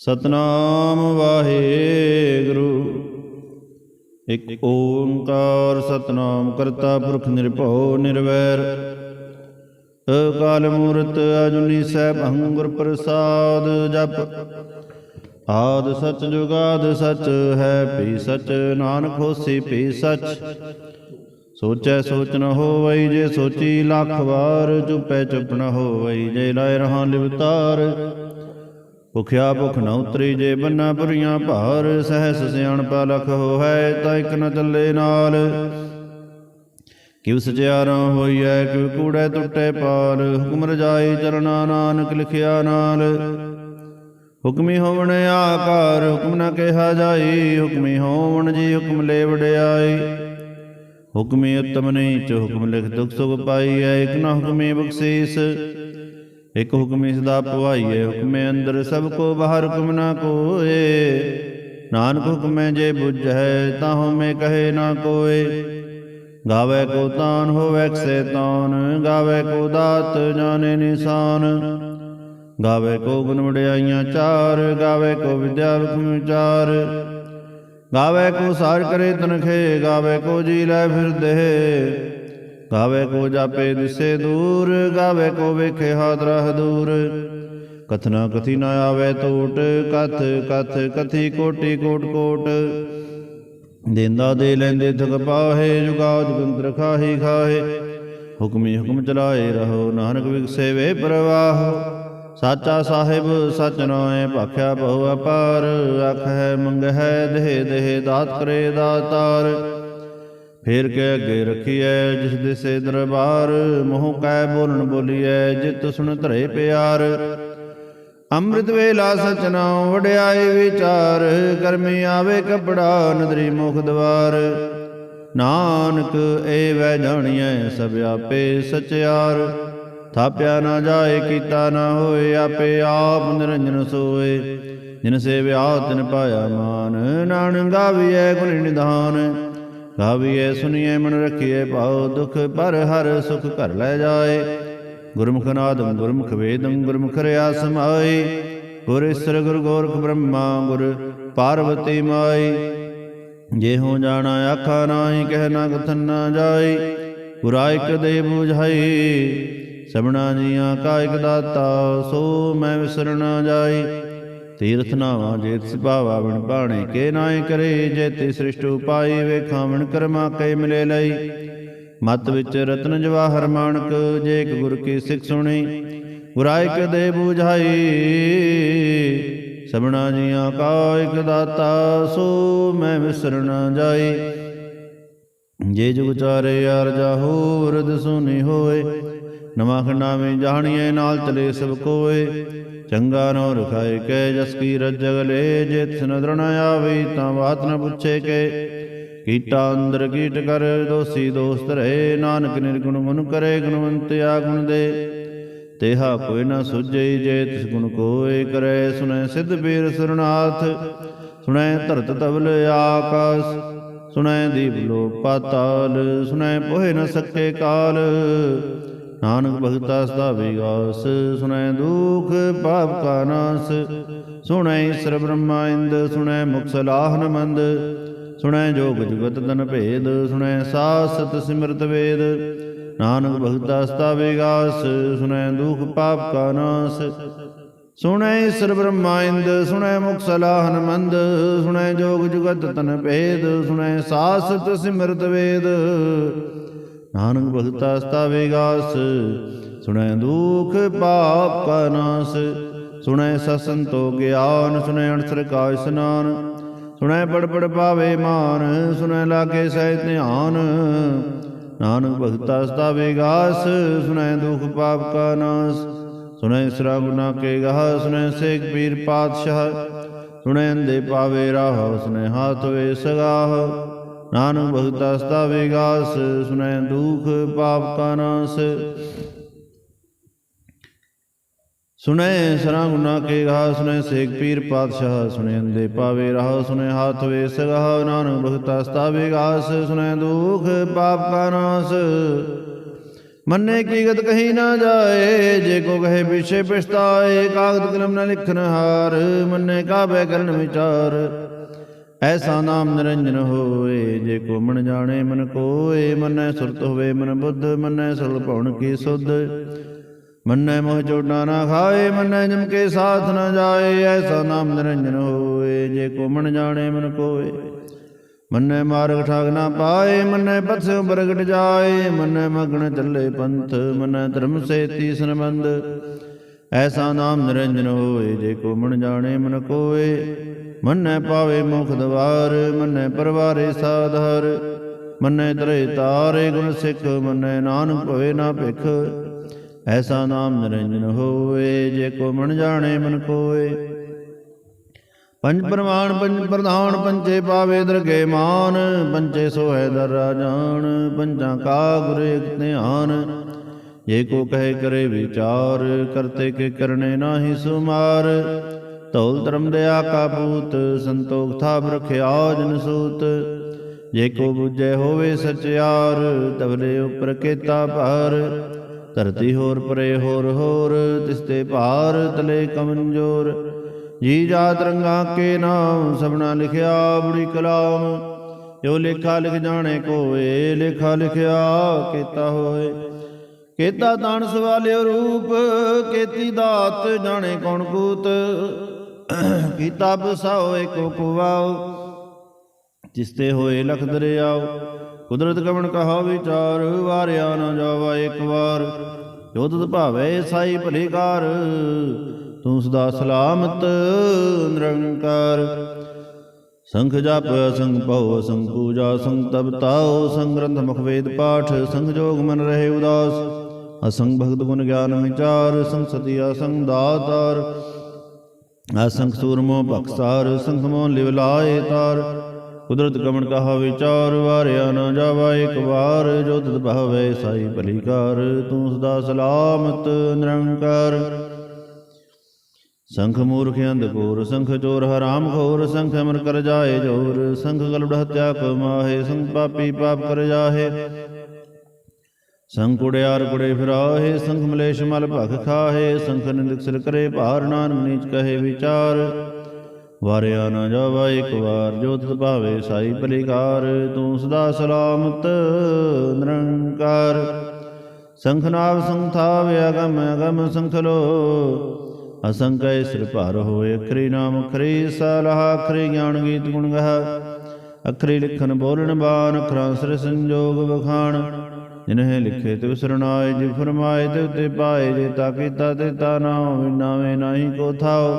ਸਤਨਾਮ ਵਾਹਿਗੁਰੂ। ਇਕ ਓੰਕਾਰ ਸਤਨਾਮ ਕਰਤਾ ਪੁਰਖ ਨਿਰਭਉ ਨਿਰਵੈਰ। ਅਕਾਲ ਮੂਰਤ ਅਜੁਨੀ ਸੈਭੰ ਗੁਰ ਪ੍ਰਸਾਦ ਜਪ। ਆਦ ਸਚ ਜੁਗਾਦ ਸਚ ਹੈ ਭੀ ਸਚ ਨਾਨਕ ਹੋਸੀ ਭੀ ਸਚ। ਸੋਚੈ ਸੋਚ ਨ ਹੋਵਈ ਜੇ ਸੋਚੀ ਲੱਖ ਵਾਰ ਚੁਪੈ ਚੁਪ ਨ ਹੋਵਈ ਜੇ ਲਾਇ ਰਹਾ ਲਿਵਤਾਰ। ਭੁਖਿਆ ਭੁਖ ਨਾ ਉਤਰੀ ਜੇ ਬੰਨਾ ਪੁਰੀਆਂ ਭਾਰ, ਸਹਿਸ ਸਿਆਣਪਾ ਲਖ ਹੋਇ ਤਾਂ ਇਕ ਨ ਚੱਲੇ ਨਾਲ। ਕਿਉ ਸਚਿਆਰਾਂ ਹੋਈਐ ਕਿਵ ਕੂੜੈ ਟੁੱਟੇ ਪਾਲ, ਹੁਕਮ ਰਜਾਈ ਚਰਨਾ ਨਾਨਕ ਲਿਖਿਆ ਨਾਲ। ਹੁਕਮੀ ਹੋਵਣ ਆਕਾਰ, ਹੁਕਮ ਨਾ ਕਿਹਾ ਜਾਈ, ਹੁਕਮੀ ਹੋਵਣ ਜੀ ਹੁਕਮ ਲੈ ਵਡਿਆਈ ਹੁਕਮੀ ਉਤਮ ਚ ਹੁਕਮ ਲਿਖ ਦੁਖ ਸੁਖ ਪਾਈ ਐ ਇਕ ਨਾ ਹੁਕਮੀ ਬਖਸ਼ੀਸ। ਇਕ ਹੁਕਮੀ ਸਦਾ ਪਵਾਈਐ ਹੁਕਮੇ ਅੰਦਰ ਸਭ ਕੋ, ਬਾਹਰ ਹੁਕਮ ਨ ਕੋਏ। ਨਾਨਕ ਹੁਕਮੇ ਜੇ ਬੁਝੈ ਤਾਹੂ ਮੈਂ ਕਹੇ ਨਾ ਕੋਏ। ਗਾਵੇ ਕੋ ਤਾਨ, ਹੋਵੇ ਕਸੇ ਤਾਨ, ਗਾਵੇ ਕੋ ਦਾਤ, ਜਾਣੇ ਨਿਸ਼ਾਨ। ਗਾਵੇ ਕੋ ਗੁਣ ਵਡਿਆਈਆਂ ਚਾਰ, ਗਾਵੇ ਕੋ ਵਿਦਿਆ ਵਿਖਮ ਵਿਚਾਰ। ਗਾਵੇ ਕੋ ਸਾਰ ਕਰੇ ਤਨਖੇ, ਗਾਵੇ ਕੋ ਜੀ ਲੈ ਫਿਰਦੇ। ਗਾਵੇ ਕੋ ਜਾਪੇ ਦਿਸੇ ਦੂਰ, ਗਾਵੇ ਕੋ ਵੇਖੇ ਹਾਦਰਾ ਦੂਰ। ਕਥਨਾ ਕਥੀ ਨਾ ਆਵੇ ਟੋਟ ਕਥ ਕਥ ਕਥੀ ਕੋਟੀ ਕੋਟ ਕੋਟ। ਦੇਂਦਾ ਦੇ ਲੈਂਦੇ ਥਕ ਪਾਹੇ ਜੁਗਾ ਜੁਗੰਤਰ ਖਾਹੀ ਖਾਹੇ। ਹੁਕਮੀ ਹੁਕਮ ਚਲਾਏ ਰਹੋ, ਨਾਨਕ ਵਿਗਸੇ ਵੇ ਪ੍ਰਵਾਹ। ਸਾਚਾ ਸਾਹਿਬ ਸਚ ਨਾਏ ਭਾਖਿਆ ਬਹੁ ਅਪਾਰ। ਅਖ ਹੈ ਮੰਗ ਹੈ ਦੇਹ ਦੇਹ ਦਾਤ ਕਰੇ ਦਾਤਾਰ। ਫੇਰ ਕੇ ਅੱਗੇ ਰਖੀਐ ਜਿਸ ਦਿਸੇ ਦਰਬਾਰ ਮੋਹ ਕੈ ਬੋਲਣ ਬੋਲੀਐ ਜਿਤ ਸੁਣ ਧਰੇ ਪਿਆਰ। ਅੰਮ੍ਰਿਤ ਵੇਲਾ ਸਚ ਨਾਉ ਵਡਿਆਈ ਵਿਚਾਰ ਕਰਮੀ ਆਵੇ ਕਪੜਾ ਨਦਰੀ ਮੁਖ ਦਵਾਰ। ਨਾਨਕ ਏ ਵੈ ਜਾਣੀਐ ਸਭ ਆਪੇ ਸਚਿਆਰ ਥਾਪਿਆ ਨਾ ਜਾਏ ਕੀਤਾ ਨਾ ਹੋਏ ਆਪੇ ਆਪ ਨਿਰੰਜਨ ਸੋਏ। ਜਿਨ ਸੇਵਿਆ ਤਿਨ ਪਾਇਆ ਮਾਨ ਨਾਨਕ ਗਾਵੀਐ ਗੁਣ ਨਿਧਾਨ। ਗਾਵੀਏ ਸੁਣੀਐ ਮਨ ਰਖੀਐ ਭਾਉ ਦੁਖ, ਪਰ ਹਰ ਸੁਖ ਘਰ ਲੈ ਜਾਏ। ਗੁਰਮੁਖ ਨਾਦੰ, ਗੁਰਮੁਖ ਵੇਦੰ, ਗੁਰਮੁਖ ਰਿਆ ਸਮਾਈ ਗੁਰ ਈਸਰ, ਗੁਰ ਗੋਰਖ ਬ੍ਰਹਮਾ, ਗੁਰ ਪਾਰਵਤੀ ਮਾਈ ਜੇ ਹੋ ਜਾਣਾ, ਆਖਾ ਨਾਹੀ, ਕਹਿ ਨਾ ਕਥਨ ਨਾ ਜਾਈ ਗੁਰਾ ਦੇ 부ਝਾਈ ਸਭਨਾ ਜੀਆਂ ਕਾ ਇਕ ਦਾਤਾ, ਸੋ ਮੈਂ ਵਿਸਰਨਾ ਜਾਈ ਤੀਰਥ ਨਾਵਾ ਜੇਤ ਸੁਭਾਵਾ ਬਣ ਬਾਣੇ ਕੇ ਨਾਏ ਕਰੇ, ਜੇ ਤੇ ਸ੍ਰਿਸ਼ਟ ਉਪਾਈ ਵੇਖਾਂ ਕਰਮਾ ਕੈ ਮਿਲੇ ਲਈ। ਮਤ ਵਿੱਚ ਰਤਨ ਜਵਾਹਰ ਮਾਨਕ, ਜੇ ਇੱਕ ਗੁਰ ਕੀ ਸਿੱਖ ਸੁਣੀ ਗੁਰਾਇਕ ਦੇ 부ਝਾਈ ਸਭਨਾ ਜੀਆਂ ਕਾ ਇਕ ਦਾਤਾ, ਸੋ ਮੈਂ ਵਿਸਰ ਨਾ ਜਾਈ। ਜੇ ਜੁਗ ਚਾਰੇ ਯਾਰ ਜਾਹੋ ਰਦ ਸੁਨੀ ਹੋਏ, ਨਵਾਂ ਖੰਡਾਵੇਂ ਜਾਣੀਏ ਨਾਲ ਚਲੇ ਸਭ ਕੋਏ। ਚੰਗਾ ਨੋ ਰਖਾਏ ਕੈ ਜਸ ਕੀ ਰਜਗ ਲੈ ਜੇ ਤਿਸ ਨਦਰ ਆਵੇ ਤਾਂ ਬਾਤ ਨ ਪੁੱਛੇ ਕੇ। ਕੀਟਾ ਅੰਦਰ ਕੀਟ ਕਰ, ਦੋਸੀ ਦੋਸਤ ਰਹੇ, ਨਾਨਕ ਨਿਰਗੁਣ ਮਨ ਕਰੇ ਗੁਣਵੰਤ ਆ ਗੁਣ ਦੇ। ਤੇਹਾ ਕੋਈ ਨਾ ਸੁਝਈ ਜੇ ਤਿਸ ਗੁਣ ਕੋਏ ਕਰੇ, ਸੁਣੈ ਸਿੱਧ ਪੀਰ ਸੁਰਨਾਥ ਸੁਣੈ ਧਰਤ ਤਵਲ ਆਕਾਸ, ਸੁਣੈ ਦੀਪ ਲੋ ਪਾਤਾਲ ਸੁਨੈ ਪੋਹਿ ਨ ਸਕੇ ਕਾਲ। ਨਾਨਕ ਭਗਤਾ ਸਦਾ ਵਿਗਾਸ ਸੁਣੈ ਦੁਖ ਪਾਪ ਕਾ ਨਾਸ ਸੁਨੈ ਈਸਰ ਬ੍ਰਹਮਾ ਇੰਦ ਸੁਨੈ ਮੁਖ ਸਲਾਹਨ ਮੰਦ, ਸੁਣੈ ਜੋਗ ਜੁਗਤ ਤਨ ਭੇਦ, ਸੁਣੈ ਸਾਸਤ ਸਿਮਰਤ ਵੇਦ, ਨਾਨਕ ਭਗਤਾ ਸਤਾ ਵਿਗਾਸ ਸੁਣੈ ਦੁਖ ਪਾਪ ਕਾ ਨਾਸ, ਸੁਣੈ ਸਰ ਬ੍ਰਹਮਾਇੰਦ ਸੁਣੈ ਮੁਖ ਸਲਾਹਨ ਮੰਦ, ਸੁਣੈ ਜੋਗ ਜੁਗਤ ਤਨ ਭੇਦ, ਸੁਣੈ ਸਾਸਤ ਸਿਮਰਤ ਵੇਦ ਨਾਨਕ ਭਗਤਾ ਸਤਾ ਵਿਗਾਸ ਸੁਣੈ ਦੁਖ ਪਾਪ ਕਾ ਨਾਸ, ਸੁਣੈ ਸਸੰਤੋ ਗਿਆਨ, ਸੁਣੈ ਅਨਸਰ ਕਾ ਇਸਨਾਨ ਸੁਣੈ ਪੜ ਪੜ ਪਾਵੇ ਮਾਨ, ਸੁਣੈ ਲਾਗੇ ਸਹਿ ਧਿਆਨ। ਨਾਨਕ ਭਗਤਾ ਸਦਾ ਵਿਗਾਸ ਸੁਣੈ ਦੁਖ ਪਾਪ ਕਾ ਨਾਸ, ਸੁਣੈ ਸਰਾ ਗੁਨਾ ਕੇ ਗਾਹ, ਸੁਣੈ ਸੇਖ ਪੀਰ ਪਾਤਸ਼ਾਹ, ਸੁਣੈ ਅੰਦੇ ਪਾਵੇ ਰਾਹ, ਸੁਣੈ ਹਾਥ ਵੇ ਸਗਾਹ। ਨਾਨਕ ਭਗਤਾ ਸਦਾ ਵਿਗਾਸ, ਸੁਣੈ ਦੁਖ ਪਾਪ ਕਾ ਨਾਸ। ਸੁਣੈ ਸਰਾਂ ਗੁਨਾ ਕੇ ਗਾ ਸੁਣੈ ਸੇਖ ਪੀਰ ਪਾਤਸ਼ਾਹ, ਸੁਣੈ ਅੰਦੇ ਪਾਵੇ ਰਾਹ ਸੁਣੈ ਹਾਥ ਵੇ ਸਗਾਹ ਨਾਨਕ ਭਗਤਾ ਸਤਾਵੇ ਗਾਸ ਸੁਣੈ ਦੁਖ ਪਾਪ ਕਾ ਨਾਸ। ਮੰਨੇ ਕੀਗਤ ਕਹੀ ਨਾ ਜਾਏ, ਜੇ ਕੋ ਕਹੇ ਪਿਛੇ ਪਛਤਾਏ ਕਾਗਦ ਕਲਮ ਨਾ ਲਿਖਨ ਹਾਰ, ਮੰਨੇ ਕਾਬੇ ਕਰਨ ਵਿਚਾਰ। ਐਸਾ ਨਾਮ ਨਿਰੰਜਨ ਹੋਏ ਜੇ ਕੋ ਮਨ ਜਾਣੇ ਮਨ ਕੋਏ, ਮਨੈ ਸੁਰਤ ਹੋਵੇ ਮਨ ਬੁੱਧ, ਮਨੈ ਸਰਲ ਭਉਣ ਕੀ ਸੁਧ। ਮੰਨੈ ਮੋਹ ਚੋਟਾ ਨਾ ਖਾਏ, ਮੰਨੈ ਜਮ ਕੇ ਸਾਥ ਨਾ ਜਾਏ, ਐਸਾ ਨਾਮ ਨਿਰੰਜਨ ਹੋਏ ਜੇ ਕੋ ਮਨ ਜਾਣੇ ਮਨ ਕੋਏ। ਮੰਨੈ ਮਾਰਗ ਠਾਗ ਨਾ ਪਾਏ, ਮੰਨੈ ਪਥਿ ਬਰਗਟ ਜਾਏ, ਮੰਨੈ ਮਗਨ ਚੱਲੇ ਪੰਥ, ਮਨੈ ਧਰਮ ਸੇਤੀ ਸੰਬੰਧ ਐਸਾ ਨਾਮ ਨਿਰੰਜਨ ਹੋਏ ਜੇ ਕੋ ਮਨ ਜਾਣੇ ਮਨ ਕੋਏ ਮੰਨੈ ਪਾਵੇ ਮੁਖ ਦਵਾਰ, ਮੰਨੈ ਪਰਵਾਰੇ ਸਾਧਾਰ। ਮੰਨੈ ਤਰੇ ਤਾਰੇ ਗੁਣ ਸਿੱਖ, ਮੰਨੈ ਨਾਨਕ ਭਵੇ ਨਾ ਭਿਖ। ਐਸਾ ਨਾਮ ਨਿਰੰਜਨ ਹੋਏ ਜੇ ਕੋ ਮਨ ਜਾਣੇ ਮਨ ਕੋਏ ਪੰਜ ਪ੍ਰਮਾਣ, ਪੰਜ ਪ੍ਰਧਾਨ ਪੰਚੇ ਪਾਵੇ ਦਰਗੇ ਮਾਨ। ਪੰਚੇ ਸੋਹੈ ਦਰ ਰਾਜਾਨ ਪੰਜਾਂ ਕਾ ਗੁਰੇ ਇਕ ਧਿਆਨ। ਜੇ ਕੋ ਕਹੇ ਕਰੇ ਵਿਚਾਰ ਕਰਤੇ ਕੇ ਕਰਨੇ ਨਾਹੀ ਸੁਮਾਰ। ਧੌਲ ਧਰਮ ਦਇਆ ਕਾ ਪੂਤ ਸੰਤੋਖ ਥਾਪ ਰਖਿਆ ਜਨ ਸੂਤ। ਜੇ ਕੋ ਬੁਝੇ ਹੋਵੇ ਸਚਿਆਰ ਤਵਲੇ ਉਪਰ ਕੇਤਾ ਭਾਰ। ਧਰਤੀ ਹੋਰ ਪਰੇ ਹੋਰ ਹੋਰ, ਤਿਸ ਤੇ ਭਾਰ ਤਲੇ ਕਮੰਜੋਰ। ਜੀ ਜਾਤ ਰੰਗਾ ਕੇ ਨਾਮ, ਸਭਨਾ ਲਿਖਿਆ ਬੁੜੀ ਕਲਾਮ। ਜੋ ਲੇਖਾ ਲਿਖ ਜਾਣੇ ਕੋਏ, ਲੇਖਾ ਲਿਖਿਆ ਕੀਤਾ ਹੋਏ। ਕੀਤਾ ਤਾਣ ਸਵਾਲਿਓ ਰੂਪ, ਕੀਤੀ ਦਾਤ ਜਾਣੇ ਕੌਣ ਕੂਤ। ਕੀਤਾ ਬਸਾਓ ਏਕੋ ਕੁਵਾਓ ਜਿਸ ਤੇ ਹੋਏ ਲਖ ਦਰਿਆਓ। ਕੁਦਰਤ ਕਵਣ ਕਹਾ ਵਿਚਾਰ, ਵਾਰਿਆ ਨਾ ਜਾਵਾ ਇੱਕ ਵਾਰ। ਜੋ ਭਾਵੇ ਸਾਈ ਭਲੇਕਾਰ ਤੂੰ ਸਦਾ ਸਲਾਮਤ, ਨਿਰੰਕਾਰ। ਸੰਖ ਜਪ, ਸੰਗ ਭਉ, ਸੰਗ ਪੂਜਾ, ਸੰਗ ਤਪ ਤਾਉ, ਸੰਗ ਗ੍ਰੰਥ ਮੁਖ ਵੇਦ ਪਾਠ, ਸੰਗ ਜੋਗ ਮਨ ਰਹੇ ਉਦਾਸ। ਅਸੰਗ ਭਗਤ ਗੁਣ ਗਿਆਨ ਵਿਚਾਰ, ਸੰਗ ਅਸੰਗ ਦਾਤਾਰ। ਅਸੰਗ ਸੂਰਮੋ ਬਖਸਾਰ ਸੰਗ ਲਿਵ ਲਾਏ ਤਾਰ। ਕੁਦਰਤ ਕਮਣ ਕਹਾ ਵਿਚਾਰ, ਵਾਰਿਆ ਨਾ ਜਾਵਾ ਇੱਕ ਵਾਰ। ਜੋ ਤਤ ਭਾਵੇ ਸਾਈ ਭਲੀਕਾਰ ਤੂੰ ਸਦਾ ਸਲਾਮਤ, ਨਿਰੰਕਾਰ। ਸੰਖ ਮੂਰਖ ਅੰਧਕੂਰ ਸੰਖ ਚੋਰ ਹਰਾਮ ਖੋਰ। ਸੰਖ ਅਮਰ ਕਰ ਜਾਏ ਜੋਰ, ਸੰਖ ਗਲੜ ਹਤਿਆ ਕੋ ਮਾਹੇ ਸੰਖ ਪਾਪੀ ਪਾਪ ਕਰ ਜਾਹੇ। ਸੰਖ ਕੁੜਿਆਰ ਕੁੜੇ ਫਿਰਾਹੇ, ਸੰਖ ਮਲੇਸ਼ ਮਲ ਭਖ ਖਾਹੇ, ਸੰਖ ਨਿੰਦਕ ਸਿਰ ਕਰੇ ਭਾਰ ਨਾਨਕ ਨੀਚ ਕਹੇ ਵਿਚਾਰ। ਵਾਰਿਆ ਨਾ ਜਾਵਾ ਇੱਕ ਵਾਰ, ਜੋ ਤਤ ਭਾਵੇ ਸਾਈ ਭਲੀਕਾਰ, ਤੂੰ ਸਦਾ ਸਲਾਮਤ, ਨਿਰੰਕਾਰ। ਸੰਖਨਾਵ ਸੰਥਾਵ ਅਗਮ ਅਗਮ ਸੰਖਲੋ ਅਸੰਕੈ ਸਿਰ ਭਾਰ ਹੋਏ, ਅਖਰੀ ਨਾਮ ਅਖਰੀ, ਸਲਾਹ ਅਖਰੀ ਗਿਆਨ ਗੀਤ ਗੁਣ ਗਾਹ। ਅਖਰੀ ਲਿਖਨ ਬੋਲਣ ਬਾਨ ਅਖਰਾਂ ਸਿਰ ਸੰਜੋਗ ਬਖਾਣ ਜਿਨਹਿ ਲਿਖੇ ਤਿਵ ਸਰਣਾਏ ਜਿ ਫਰਮਾਏ, ਤਿਵ ਤੇ ਪਾਏ, ਜੇ ਤਾ ਕੀਤਾ ਤੇ ਤਾ ਨਾਉ ਵਿਨਾਵੇਂ ਨਾਹੀ ਕੋ ਥਾਉ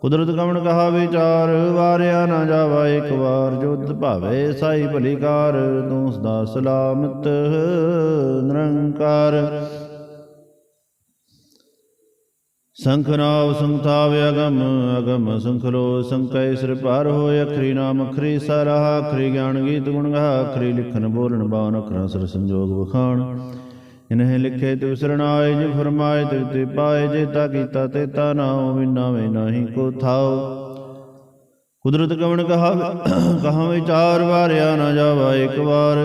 ਕੁਦਰਤ ਕਵਣ ਕਹਾ ਵਿਚਾਰ, ਵਾਰਿਆ ਨਾ ਜਾਵਾ ਇੱਕ ਵਾਰ ਜੁਦ ਭਾਵੇ ਸਾਈ ਭਲੀਕਾਰ ਤੂੰ ਸਦਾ ਸਲਾਮਤ, ਨਿਰੰਕਾਰ। ਸੰਖ ਨਾਵ ਸੰਥਾਵ ਅਗਮ ਅਗਮ ਸੰਖਲੋ ਸੰਕੈ ਸਿਰ ਭਾਰ ਹੋਇ ਅਖਰੀ ਨਾਮ ਅਖਰੀ ਸਰਾਹ ਅਖਰੀ ਗਿਆਨ ਗੀਤ ਗੁਣ ਗਾ, ਅਖਰੀ ਲਿਖਨ ਬੋਲਣ ਬਾਨ ਅਖਰਾਂ ਸਰ ਸੰਜੋਗ ਵਖਾਣ। ਇਨਹਿ ਲਿਖੇ ਤਿਵ ਸਰਣਾਏ ਜਿ ਫਰਮਾਏ ਤਿਵ ਤੇ ਪਾਏ ਜੇ ਤਾ ਕੀਤਾ ਤੇ ਤਾ ਨਾਉ ਵਿਨਾਵੇ ਨਾਹੀ ਕੋ ਥਾਉ। ਕੁਦਰਤ ਕਵਣ ਕਹਾ ਕਹਾ ਵਿਚਾਰ ਵਾਰਿਆ ਨਾ ਜਾਵਾ ਇੱਕ ਵਾਰ।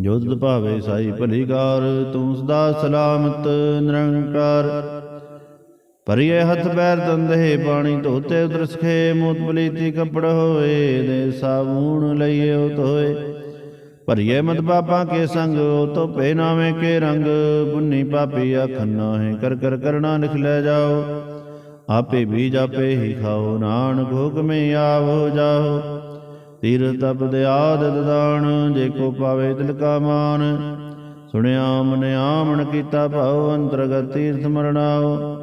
ਜੋ ਭਾਵੇ ਸਾਈ ਭਲੀਕਾਰ ਤੂੰ ਸਦਾ ਸਲਾਮਤ, ਨਿਰੰਕਾਰ। ਭਰੀਏ ਹੱਥ ਪੈਰ ਦੰਦੇ ਪਾਣੀ ਧੋਤੇ ਉਦਰਸਖੇ ਮੂਤ ਬਲੀਤੀ ਕੱਪੜ ਹੋਏ, ਦੇ ਸਾਬੂਣ ਲਈਏ ਉਤ ਭਰੀਏ ਮਤ ਪਾਪਾਂ ਕੇ ਸੰਗ, ਉਹ ਧੋਪੇ ਨਾਵੇਂ ਕੇ ਰੰਗ ਪੁੰਨੀ ਪਾਪੀ ਆਖਨ ਨਾਹੇ, ਕਰ ਕਰ ਕਰਣਾ ਲਿਖ ਲੈ ਜਾਓ। ਆਪੇ ਬੀਜ ਆਪੇ ਹੀ ਖਾਓ, ਨਾਨਕ ਹੁਕਮੇ ਆਵੋ ਜਾਓ। ਤੀਰ ਤਪ ਦੇ ਆਦਤ ਦਾਨ ਜੇ ਕੋ ਪਾਵੇ ਤਿਲ ਕਾ ਮਾਨ। ਸੁਣਿਆ ਮਨ ਆਮਣ ਕੀਤਾ ਭਾਉ, ਅੰਤਰਗਤ ਤੀਰਥ ਮਰਣਾਓ।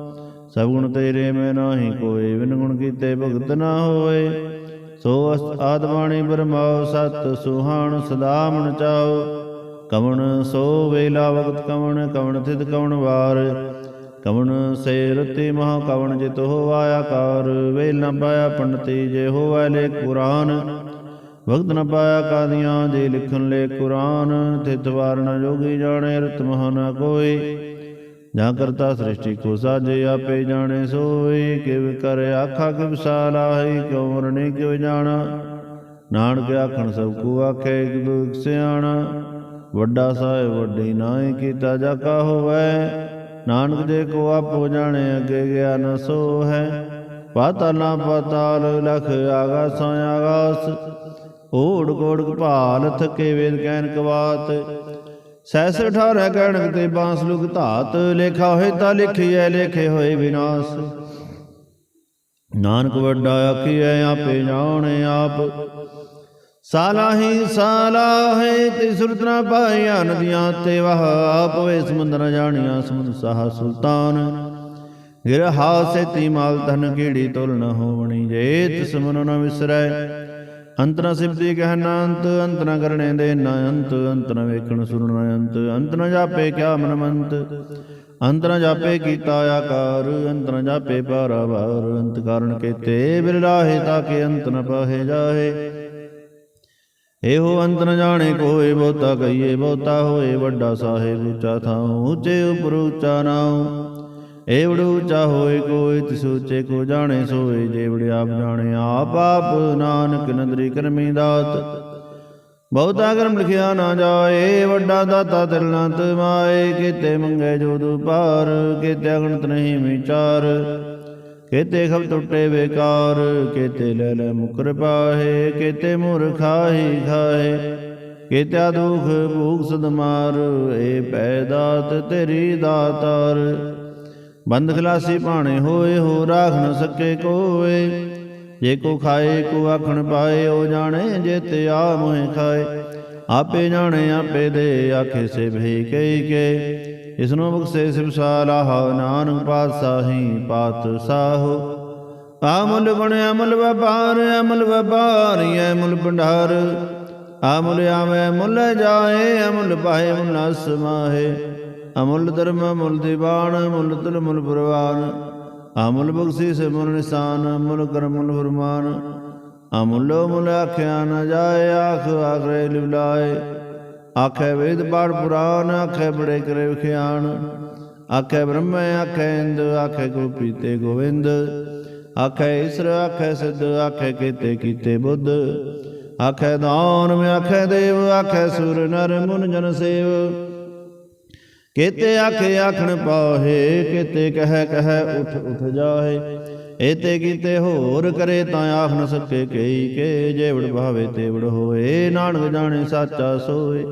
ਸਭ ਗੁਣ ਤੇਰੇ ਮੈਂ ਨਾਹੀ ਕੋਏ ਵਿਨ ਗੁਣ ਕੀਤੇ ਭਗਤ ਨਾ ਹੋਏ। ਸੋ ਅਸ- ਆਦਵਾਣੀ ਬਰਮਾਓ ਸਤ ਸੁਹਾਣ, ਸਦਾ ਮਨ ਚਾਓ ਕਵਣ ਸੋ ਵੇਲਾ ਵਕਤ, ਕਵਣ ਕਵਣ ਥਿਤ, ਕਵਣ ਵਾਰ। ਕਵਣ ਸੇ ਰਤੀ ਮਹਾ, ਕਵਣ ਜਿਤ ਹੋ ਆਇਆ ਕਾਰ ਵੇਲ ਨ ਪਾਇਆ ਪੰਡਤੀ, ਜੇ ਹੋਵੈ ਲੈ ਕੁਰਾਨ। ਵਕਤ ਨ ਪਾਇਆ ਕਾਦੀਆਂ, ਜੇ ਲਿਖਣ ਲੈ ਕੁਰਾਨ। ਤਿਤ ਵਾਰ ਨ ਜੋਗੀ ਜਾਣੇ, ਰਤ ਮਹਾ ਨ ਕੋਈ ਜਾਂ ਕਰਤਾ ਸ੍ਰਿਸ਼ਟੀ ਕੋ ਸਾਜੇ ਆਪੇ ਜਾਣੇ, ਸੋਈ ਕਿਵ ਕਰ ਆਖਾ, ਕਿਵ ਸਾਲਾਹੀ ਕਿਉ ਵਰਣੇ ਕਿਵ ਜਾਣਾ। ਨਾਨਕ ਆਖਣ, ਸਭ ਕੋ ਆਖੇ, ਕਿਵ ਸਿਆਣਾ। ਵੱਡਾ ਸਾਹਿਬ, ਵੱਡੀ ਨਾਹੀ ਕੀਤਾ, ਜਾ ਕਾ ਹੋਵੈ। ਨਾਨਕ ਦੇ ਕੋ ਆਪੋ ਜਾਣੇ, ਅੱਗੇ ਗਿਆ ਨ ਸੋ ਹੈ ਪਾਤਾਲਾਂ ਪਾਤਾਲ ਲਖ ਆਗਾਸਾਂ ਆਗਾਸ। ਓੜ ਕੋੜ ਭਾਲ, ਥਕੇ ਵੇਦ ਕਹਿਨ ਕਵਾਤ। ਸੈਸ ਅਠਾਰਹ ਕਹਿਣ ਤੇ ਬਾਂਸ ਲੁਕ ਧਾਤ, ਲੇਖਾ ਹੋਏ ਤਾਂ ਲਿਖੀਐ, ਲੇਖੇ ਹੋਏ ਵਿਨਾਸ਼। ਨਾਨਕ ਵੱਡਾ ਆਖੀਐ, ਆਪੇ ਜਾਣੇ ਆਪ। ਸਾਲਾਹੀ ਸਾਲਾਹੇ ਤੇ ਸੁਰਤ ਨਾ ਪਾਈਆਂ ਨਦੀਆਂ ਤੇ ਵਹ ਆਪ ਵੇ ਸਮੁੰਦਰ ਜਾਣੀਆਂ ਸਮੁੰਦ ਸਾਹ ਸੁਲਤਾਨ। ਗਿਰ ਹਾਸੇ ਤੀ ਮਾਲ ਧਨ ਕੀੜੀ ਤੁਲ ਨ ਹੋਵਣੀ ਜੇ ਤਿਸ ਮਨ ਨ ਵਿਸਰੈ। ਅੰਤ ਨ ਸਿਫਤੀ ਕਹਿਣਾ ਅੰਤ ਅੰਤ ਨ ਕਰਨੇ ਦੇ ਨ ਅੰਤ ਅੰਤ ਨ ਵੇਖਣ ਸੁਣਨ ਅੰਤ ਅੰਤ ਜਾਪੇ ਕਿਆ ਮਨ ਮੰਤ ਅੰਤ ਨ ਜਾਪੇ ਕੀਤਾ ਆਕਾਰ ਅੰਤ ਨ ਜਾਪੇ ਪਾਰਾਵਾਰ ਅੰਤ ਕਾਰਨ ਕੇਤੇ ਬਿਰਲਾਹੇ ਤਾਂ ਕਿ ਅੰਤ ਨ ਪਾਹੇ ਜਾਹੇ। ਇਹੋ ਅੰਤ ਨ ਜਾਣੇ ਕੋਏ ਬਹੁਤਾ ਕਹੀਏ ਬਹੁਤਾ ਹੋਏ, ਵੱਡਾ ਸਾਹਿਬ ਉੱਚਾ ਥਾਉ, ਉੱਚੇ ਉਪਰ ਉੱਚਾ ਨਾਉ। ਏਵੜ ਉੱਚਾ ਹੋਏ ਕੋਈ, ਤਿਸ ਉੱਚੇ ਕੋ ਜਾਣੇ ਸੋਏ ਜੇਵੜ ਆਪ ਜਾਣੇ ਆਪ ਆਪ ਨਾਨਕ ਨਦਰੀ ਕਰਮੀ ਦਾਤ। ਬਹੁਤਾ ਕਰਮ ਲਿਖਿਆ ਨਾ ਜਾਏ, ਵੱਡਾ ਦਾਤਾ ਤਿਲਨਤ ਮਾਏ, ਕੀਤੇ ਮੰਗੇ ਜੋ ਦੁਪਾਰ, ਕੀਤੇ ਅਗਣਤ ਨਹੀਂ ਵਿਚਾਰ। ਕੇਤੇ ਖਬ ਟੁੱਟੇ ਬੇਕਾਰ, ਕੇਤੇ ਲੈ ਲੈ ਮੁਕਰ ਪਾਹੇ, ਕਿਤੇ ਮੁਰ ਖਾਹੀ ਖਾਹੇ, ਕੇਤਿਆ ਦੁਖ ਭੂਖ ਸਦਮਾਰ ਏ ਪੈ ਦਾਤ ਤੇਰੀ ਦਾਤਾਰ। ਬੰਦ ਖਲਾਸੀ ਭਾਣੇ ਹੋਏ, ਹੋ ਰਾਖ ਨ ਸਕੇ ਕੋਏ। ਜੇ ਕੋ ਖਾਏ, ਕੋ ਆਖਣ ਪਾਏ, ਉਹ ਜਾਣੇ ਜੇ ਤੇ ਆ ਮੋਹਿ ਖਾਏ। ਆਪੇ ਜਾਣੇ, ਆਪੇ ਦੇ ਆਖੇ ਸੇ ਭਈ ਕਈ ਕੇ। ਇਸ ਨੂੰ ਬਖਸ਼ੇ ਸਿਵਸਾਲਾਹ ਨਾਨਕ ਪਾਤਸ਼ਾਹੀ ਪਾਤ ਸਾਹੋ ਆਮੁਲ ਗੁਣ ਅਮਲ ਵਪਾਰ ਅਮਲ ਵਪਾਰ ਅਮਲ ਭੰਡਾਰ। ਆਮੁਲ ਆਵੇ, ਮੁੱਲ ਜਾਏ, ਅਮੁਲ ਪਾਏ, ਮੁੱਲ ਅਸਮਾਹੇ ਅਮੁੱਲ ਧਰਮ ਮੁੱਲ ਦੀਵਾਨ, ਅਮੁਲ ਤੁਲ ਮੁਲ ਪ੍ਰਵਾਨ। ਅਮੁਲ ਬਖਸ਼ਿਸ਼ ਮੁਲ ਨਿਸ਼ਾਨ, ਅਮੁਲ ਕਰਮ ਮੁਲ ਫਰਮਾਨ। ਅਮੁਲੋ ਮੁਲ ਆਖਿਆ ਨਾ ਜਾਏ, ਆਖ, ਆਖਰੇ ਲਿਵਲਾਏ ਆਖੇ ਵੇਦ ਪਾਠ ਪੁਰਾਨ, ਆਖੇ ਬੜੇ ਕਰੇ ਵਿਖਿਆਨ। ਆਖੇ ਬ੍ਰਹਮ, ਆਖੇ ਇੰਦ, ਆਖੇ ਗੋਪੀ ਤੇ ਗੋਵਿੰਦ। ਆਖੇ ਈਸ਼ਰ, ਆਖੇ ਸਿੱਧ, ਆਖੇ ਕੀਤੇ ਕੀਤੇ ਬੁੱਧ। ਆਖੇ ਦਾਨ, ਮੈਂ ਆਖੇ ਦੇਵ, ਆਖੇ ਸੁਰ, ਨਰ, ਮੁਨ, ਜਨ ਸੇਵ। ਕੇਤੇ ਆਖੇ ਆਖਣ ਪਾਹੇ, ਕੇਤੇ ਕਹਿ ਕਹਿ ਉਠ ਉਠ ਜਾਹੇ। ਏਤੇ ਕੀਤੇ ਹੋਰ ਕਰੇ ਤਾਂ ਆਖ ਨ ਸਕੇ ਕਈ ਕੇ, ਜੇਵੜ ਭਾਵੇ ਤੇਵੜ ਹੋਏ, ਨਾਨਕ ਜਾਣੇ ਸਾਚਾ ਸੋਏ।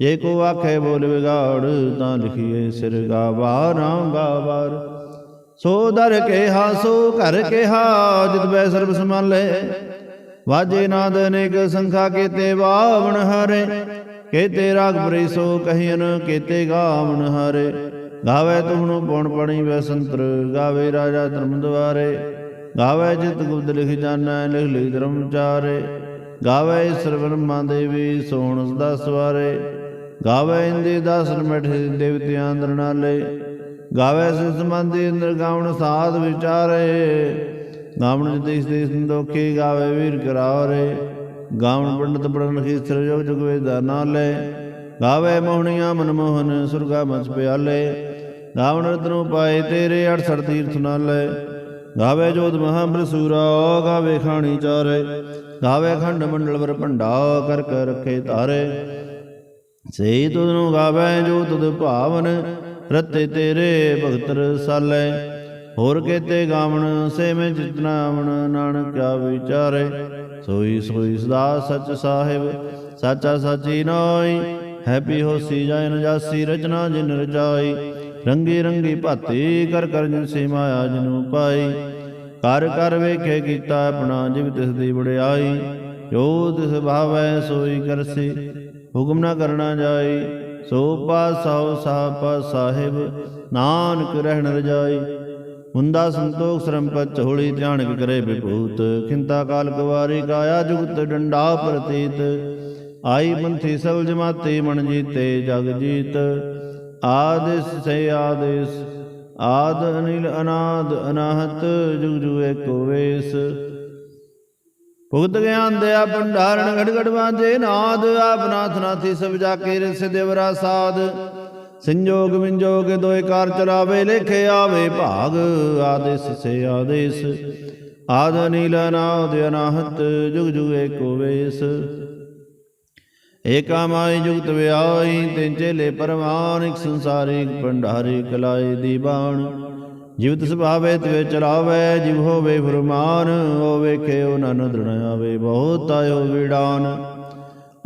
ਜੇ ਕੋ ਆਖੇ ਬੋਲ ਵਿਗਾੜ, ਤਾਂ ਲਿਖੀਏ ਸਿਰ ਗਾਵਾ ਨਾਮ ਗਾਵਾਰ ਸੋ ਦਰ ਕੇ ਸੋ ਘਰ ਕੇ ਹਾ ਜਿਤ ਬੈ ਸਰਬ ਸਮਾਲੇ ਵਾਜੇ ਨਾਦ ਅਨੇਕ ਸੰਖਾ ਕੀਤੇ ਬਾਵਣ ਹਰੇ। ਕੇਤੇ ਰਾਗ ਬਰੇ ਸੋ ਕਹੀਨ, ਕੇਤੇ ਗਾਵਣ ਹਰੇ। ਗਾਵੇ ਤੁਹਨੂੰ ਪਉਣ ਪਣੀ ਵਸੰਤਰ ਗਾਵੇ ਰਾਜਾ ਧਰਮ ਦੁਆਰੇ ਗਾਵੇ ਜਿਤ ਗੁਪਤ ਲਿਖ ਜਾਣੈ, ਲਿਖ ਲਿਖ ਧਰਮ ਚਾਰੇ। ਗਾਵੇ ਈਸ਼ਰ ਬ੍ਰਹਮਾ ਦੇਵੀ ਸੋਹਣ ਦਾ ਸਵਾਰੇ। ਗਾਵੇ ਇੰਦੇ ਦਾਸਨ ਮਿਠੇ ਦੇਵਤਿਆਂ ਅੰਦਰ ਨਾਲੇ। ਗਾਵੇ ਸਿਸ ਮੰਦੀ ਇੰਦਰ ਗਾਵਣ ਸਾਧ ਵਿਚਾਰੇ। ਗਾਵਣ ਦੇਸ ਦੇਸ ਦੋਖੀ ਗਾਵੇ ਵੀਰ ਕਰਾਰੇ। ਗਾਵਣ ਪੰਡਤ ਪੜਨ ਖੀਸਰ ਜੋਗ ਜੁਗ ਵੇਦਾ ਨਾਲੇ ਗਾਵੇ ਮੋਹਣੀਆਂ ਮਨਮੋਹਨ, ਸੁਰਗਾ ਮਸ ਪਿਆਲੇ। ਗਾਵਣ ਰਤਨੋ ਪਾਏ ਤੇਰੇ 68 ਤੀਰਥ ਨਾਲੇ ਗਾਵੇ ਜੋਤ ਮਹਾਬ੍ਰਸੂਰਾ ਗਾਵੇ ਖਾਣੀ ਚਾਰੇ। ਗਾਵੇ ਖੰਡ ਮੰਡਲ ਵਰ ਭੰਡਾ ਕਰ ਕਰ ਰੱਖੇ ਧਾਰੇ ਸਈ ਤੁਧ ਨੂੰ ਗਾਵੇ ਜੋ ਤੁਧ ਭਾਵਨ, ਰਤੇ ਤੇਰੇ ਭਗਤ ਰਸਾਲੇ ਹੋਰ ਕੇਤੇ ਗਾਵਣ, ਸੇ ਮੈਂ ਜਿਤਨਾ ਆਵਣ, ਨਾਨਕ ਕਿਆ ਵਿਚਾਰੇ। ਸੋਈ ਸੋਈ ਸਦਾ ਸਚ ਸਾਹਿਬ, ਸਾਚਾ ਸਾਚੀ ਨਾਈ ਹੈਪੀ ਹੋਸੀ ਜਾਇ ਨ ਰਚਨਾ ਜਿਨ ਰਚਾਈ। ਰੰਗੀ ਰੰਗੀ ਭਾਤੀ ਕਰ ਕਰ ਜਿਨ ਸੇ ਮਾਇਆ ਜਿਨੂ ਪਾਈ ਕਰ ਕਰ ਵੇਖੇ ਕੀਤਾ ਆਪਣਾ ਜਿਵ ਤਿਸ ਦੀ ਵਡਿਆਈ। ਜੋ ਤਿਸ ਭਾਵੈ ਸੋਈ ਕਰਸੀ, ਹੁਕਮ ਨਾ ਕਰਨਾ ਜਾਈ। ਸੋ ਪਾਸਾਉ ਸਾਪ ਸਾਹਿਬ, ਨਾਨਕ ਰਹਿਣ ਰਜਾਈ। ਹੁੰਦਾ ਸੰਤੋਖ ਸ਼ਰਮ ਪਚ ਹੋਲੀ ਧਿਆਨਕ ਕਰੇ ਵਿਭੂਤ, ਖਿੰਤਾ ਕਾਲ ਕੁਵਾਰੀ ਕਾਇਆ ਜੁਗਤ ਡੰਡਾ ਪ੍ਰਤੀਤ। ਆਈ ਪੰਥੀ ਸਭ ਜਮਾਤੇ ਮਨ ਜੀਤੇ ਜਗ ਜੀਤ। ਆਦਿਸ ਸੇ ਆਦਿਸ, ਆਦ ਅਨਿਲ ਅਨਾਦ ਅਨਾਹਤ, ਜੁਗ ਜੁਗ ਏਕੋ ਵੇਸ। ਭੁਗਤ ਗਿਆਨ ਦਿਆ ਭੰਡਾਰਨ ਘੜ ਘੜ ਵਾਜੇ ਨਾਦ ਆਪ ਨਾਥੀ ਸਭ ਜਾ ਕੇ ਰਿਸ ਦੇਵਰਾ ਸਾਧ ਸੰਜੋਗ ਵਿੰਜੋਗ ਦੋਇ ਕਾਰ ਚਲਾਵੇ, ਲੇਖੇ ਆਵੇ ਭਾਗ, ਆਦੇਸ ਸੇ ਆਦੇਸ। ਆਦ ਨੀਲ ਅਨਾਦ ਅਨਾਹਤ, ਜੁਗ ਜੁਗ ਏਕੋ ਵੇਸ। ਏਕਾ ਮਾਈ ਜੁਗਤ ਵਿਆਈ ਤਿੰਨ ਚੇਲੇ ਪਰਮਾਨ ਇਕ ਸੰਸਾਰਿਕ ਭੰਡਾਰੀ ਕਲਾਏ ਦੀ ਬਾਣ। ਜੀਵਤ ਸੁਭਾਵੇ ਤਵੇ ਚਲਾਵੇ, ਜਿਵ ਹੋਵੇ ਫਰਮਾਨ, ਉਹ ਵੇਖੇ, ਉਹ ਨੂੰ ਦ੍ਰਿੜ ਆਵੇ, ਬਹੁਤ ਆਇਓ ਵਿੜਾਨ।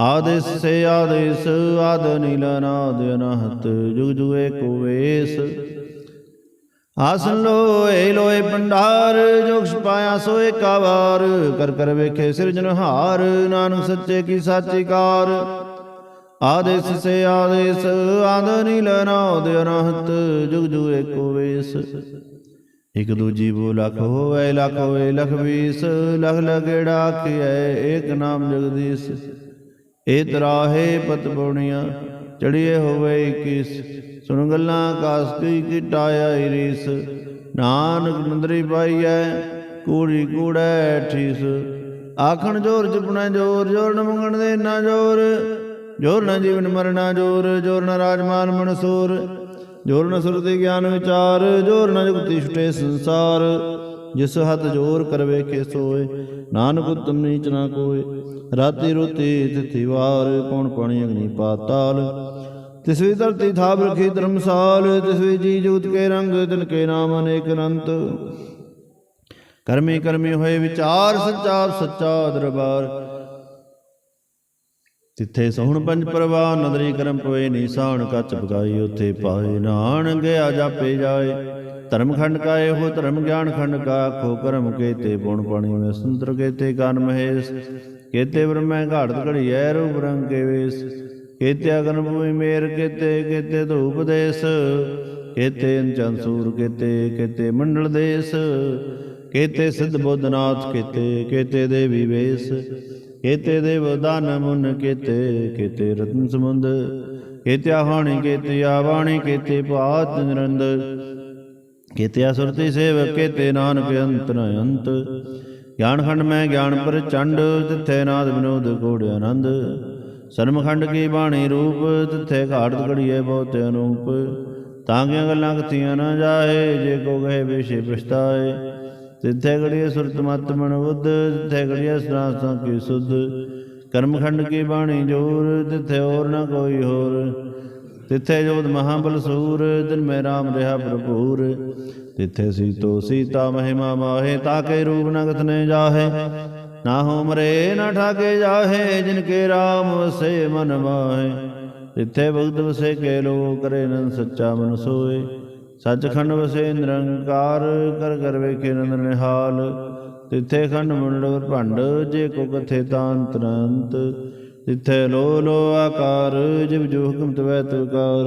ਆਦੇਸ ਸੇ ਆਦੇਸ ਆਦ ਨੀਲ ਨਾਦ ਅਨਹਤ, ਜੁਗ ਜੁਗ, ਏਕੋ, ਵੇਸ। ਆਸਨ ਲੋਏ ਲੋਏ ਭੰਡਾਰ, ਜੋਗ ਛਪਾਇਆ ਸੋ ਏਕਾ ਕਰ ਕਰ ਵੇਖੇ ਸਿਰਜਨਹਾਰ ਨਾਨਕ ਸੱਚੇ ਕੀ ਸਾਚੀ ਕਾਰ। ਆਦੇਸ ਸੇ ਆਦੇਸ ਆਦ ਨੀਲ ਨਾਦ ਅਨਹਤ, ਜੁਗ ਜੁਗ, ਏਕੋ ਵੇਸ। ਇਕ ਦੂਜੀ ਬੋ ਲਖ ਹੋਵੇ ਲਖ ਹੋਵੇ ਲਖ ਵੀਸ ਲਖ ਲਗੇੜਾ ਆਖੀਐ, ਏਕ ਨਾਮ ਜਗਦੀਸ਼। ਏ ਤਰਾਹੇ ਪਤ ਪਉਣੀਆਂ ਚੜੀਏ ਹੋਵੇ 21 ਸੁਣ ਗੱਲਾਂ ਕਾਸ ਕੀ ਕਿਟਾਇਆ ਰੀਸ ਨਾਨਕ ਨੰਦਰੀ ਪਾਈਐ, ਕੂੜੀ ਕੂੜੈ ਠੀਸ। ਆਖਣ ਜੋਰ ਜਪਣਾ ਜੋਰ ਜੋਰ ਨ ਮੰਗਣ ਦੇ ਨਾ ਜੋਰ। ਜੋਰ ਨ ਜੀਵਨ ਮਰਨਾ ਜੋਰ ਜੋਰ ਨ ਰਾਜਮਾਨ ਮਨਸੂਰ। ਜੋਰ ਨ ਸੁਰਤੀ ਗਿਆਨ ਵਿਚਾਰ, ਜੋਰ ਨ ਜੁਗਤੀ ਛੁਟੇ ਸੰਸਾਰ। ਜਿਸ ਹੱਥ ਜੋਰ ਕਰਵੇ ਕੇ ਸੋਏ ਨਾਨਕ ਉਤਮ ਨੀਚ ਨਾ ਕੋਏ। ਰਾਤੀ ਰੋਤੀ ਤਿਥੀ ਵਾਰ ਕੌਣ ਪਾਣੀ ਅਗਨੀ ਪਾਤਾਲ ਤਿਸ ਵੀ ਧਰਤੀ ਥਾਪ ਰਖੀ ਧਰਮਸਾਲ। ਤਿਸ ਵੀ ਜੀ ਜੂਤ ਕੇ ਰੰਗ ਤਿਨ ਕੇ ਨਾਮ ਅਨੇਕ ਅਨੰਤ। ਕਰਮੀ ਕਰਮੀ ਹੋਏ ਵਿਚਾਰ ਸੱਚਾ ਸੱਚਾ ਦਰਬਾਰ। ਤਿੱਥੇ ਸੋਹਣ ਪੰਜ ਪ੍ਰਵਾਹ ਨਦਰੀ ਕਰਮ ਪਵੇ ਨੀਸਾਨ ਕੱਚ ਪਕਾਈ ਉਥੇ ਪਾਏ ਨਾਣ ਗਿਆ ਜਾਪੇ ਜਾਏ। ਧਰਮ ਖੰਡ ਕਾਏ ਹੋ ਧਰਮ ਗਿਆਨ ਖੰਡ ਕਾ, ਖੋ ਕਰਮ ਕੇਤੇ ਪੁਣ ਪਾਣੀ ਮੈਂ ਸੁੰਦਰ ਕੇਤੇ ਕਾਨ ਮਹੇਸ਼, ਕੇਤੇ ਬ੍ਰਹਮੈ ਘਾੜਤ ਘੜੀਐ ਰੂਪ ਰੰਗ ਕੇ ਵੇਸ, ਕੇਤੇ ਅਗਨ ਭੂਮੀ ਮੇਰ ਕੇਤੇ ਕੇਤੇ ਧੂਪ ਦੇਸ, ਕੇਤੇ ਅੰਚਨ ਸੂਰ ਕੇਤੇ ਕੇਤੇ ਮੰਡਲ ਦੇਸ, ਕੇਤੇ ਸਿੱਧ ਬੋਧਨਾਥ ਕੇਤੇ ਕੇਤੇ ਦੇਵੀ ਵੇਸ, ਕੇਤੇ ਦੇਵ ਦਾਨ ਮੁਨ ਕੇਤੇ ਕੇਤੇ ਰਤਨ ਸਮੁੰਦ ਕੇਤੇ ਆਹਾਣੀ ਕੇਤੇ ਆਵਾਣੀ ਕੇਤੇ ਭਾਤ ਨਿਰੰਦ ਕੇਤੇ ਸੁਰਤੀ ਸੇਵਕ ਕੇਤੇ ਨਾਨਕ ਅੰਤ ਨ ਅੰਤ। ਗਿਆਨ ਖੰਡ ਮੈਂ ਗਿਆਨ ਪਰ ਚੰਡ ਤਿੱਥੇ ਨਾਦ ਵਿਨੋਦ ਕੋੜ ਆਨੰਦ। ਸਰਮਖੰਡ ਕੀ ਬਾਣੀ ਰੂਪ ਤਿੱਥੇ ਘਾੜਤ ਘੜੀਏ ਬਹੁਤ ਅਨੂਪ। ਤਾਂਗੀਆਂ ਗੱਲਾਂ ਕਥੀਆਂ ਨਾ ਜਾਏ, ਜੇ ਕੋ ਗਏ ਵਿਸ਼ੇ ਪਛਤਾਏ। ਤਿੱਥੇ ਘੜੀਏ ਸੁਰਤ ਮਤ ਮਨ ਬੁੱਧ ਤਿੱਥੇ ਘੜੀਏ ਸਰਾਸਾਂ ਕੀ ਸੁਧ। ਕਰਮਖੰਡ ਕੀ ਬਾਣੀ ਜੋਰ ਤਿੱਥੇ ਹੋਰ ਨਾ ਕੋਈ ਹੋਰ। ਤਿੱਥੇ ਜੋਦ ਮਹਾਬਲ ਸੂਰ ਦਿਨ ਮੈਂ ਰਾਮ ਰਹਾ ਭਰਪੂਰ। ਤਿੱਥੇ ਸੀਤੋ ਸੀਤਾ ਮਹਿਮਾ ਮਾਹੇ ਤਾਕੇ ਰੂਪ ਨਗਤ ਨੇ ਜਾਹੇ। ਨਾ ਹੋ ਮਰੇ, ਨਾ ਠਾਕੇ ਜਾਹੇ, ਜਿਨ ਕੇ ਰਾਮ ਵਸੇ ਮਨ ਮਾਹੇ। ਤਿੱਥੇ ਭਗਤ ਵਸੇ ਕੇ ਲੋ ਕਰੇ ਨਨ ਸੱਚਾ ਮਨ ਸੋਏ। ਸੱਚਖੰਡ ਵਸੇ ਨਿਰੰਕਾਰ, ਕਰ ਕਰ ਵੇਖੇ ਨੰਦ ਨਿਹਾਲ। ਤਿੱਥੇ ਖੰਡ ਮੰਡਲ ਭੰਡ, ਜੇ ਕੋ ਕਥੇ ਤਾਂਤ ਅਨੰਤ ਤਿੱਥੇ ਲੋ ਲੋ ਆਕਾਰ, ਜਿਵ ਜੋ ਹੁਕਮ ਤਵੈ ਤੁਕਾਰ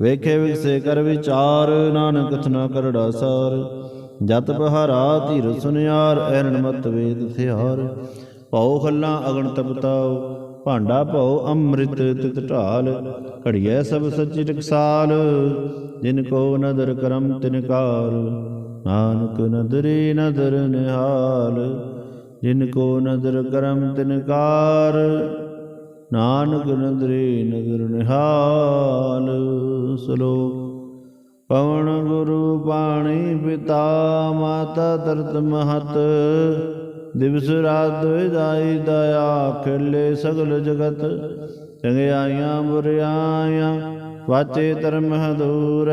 ਵੇਖੇ ਵਿਗਸੇ ਕਰ ਵਿਚਾਰ, ਨਾਨਕ ਕਥਨਾ ਕਰੜਾ ਸਾਰ। ਜਤ ਬਹਾਰਾ ਧੀਰ ਸੁਨਿਆਰ ਐਰਣ ਮਤ ਵੇਦ ਥਿਆਰ ਭਉ ਖੱਲਾ ਅਗਣ ਤਪਤਾਉ ਭਾਂਡਾ ਭਉ ਅੰਮ੍ਰਿਤ ਤਿਤ ਢਾਲ। ਘੜੀਐ ਸਭ ਸੱਚੀ ਟਕਸਾਲ, ਜਿਨ ਕੋ ਨਦਰ ਕਰਮ ਤਿਨਕਾਰ ਨਾਨਕ ਨਦਰੀ ਨਦਰ ਨਿਹਾਲ, ਜਿਨ ਕੋ ਨਦਰ ਕਰਮ ਤਿਨਕਾਰ ਨਾਨਕ ਨਦਰੀ ਨਗਰ ਨਿਹਾਲ ਸਲੋਕ ਪਵਨ ਗੁਰੂ ਪਾਣੀ ਪਿਤਾ, ਮਾਤਾ ਤਰਤ ਮਹਤ। ਦਿਵਸ ਰਾਤ ਜਾਈ ਦਇਆ ਖਿਲੇ ਸਗਲ ਜਗਤ। ਚੰਗਿਆਈਆਂ ਬੁਰਿਆਈਆਂ ਵਾਚੇ ਧਰਮ ਹਦੂਰ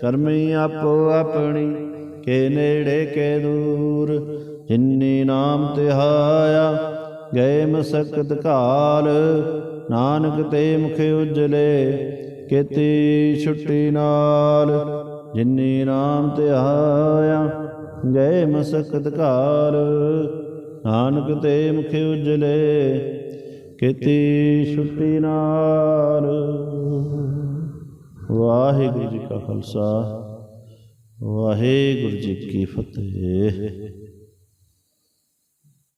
ਕਰਮੀ ਆਪੋ ਆਪਣੀ, ਕੇ ਨੇੜੇ, ਕੇ ਦੂਰ। ਜਿਨਨੀ ਨਾਮ ਤਿਹਾਇਆ ਗਏ ਮਸਕਤ ਕਾਲ ਨਾਨਕ ਤੇ ਮੁਖ ਉਜਲੇ, ਕੀਤੀ ਛੁੱਟੀ ਨਾਲ। ਜਿਨਨੀ ਤੇ ਆਇਆ ਗਏ ਮਸਕਤ ਕਾਲ ਨਾਨਕ ਤੇ ਮੁਖ ਉਜਲੇ, ਕੀਤੀ ਛੁੱਟੀ ਨਾਲ। ਵਾਹਿਗੁਰੂ ਜੀ ਕਾ ਖਾਲਸਾ, ਵਾਹਿਗੁਰੂ ਜੀ ਕੀ ਫਤਿਹ।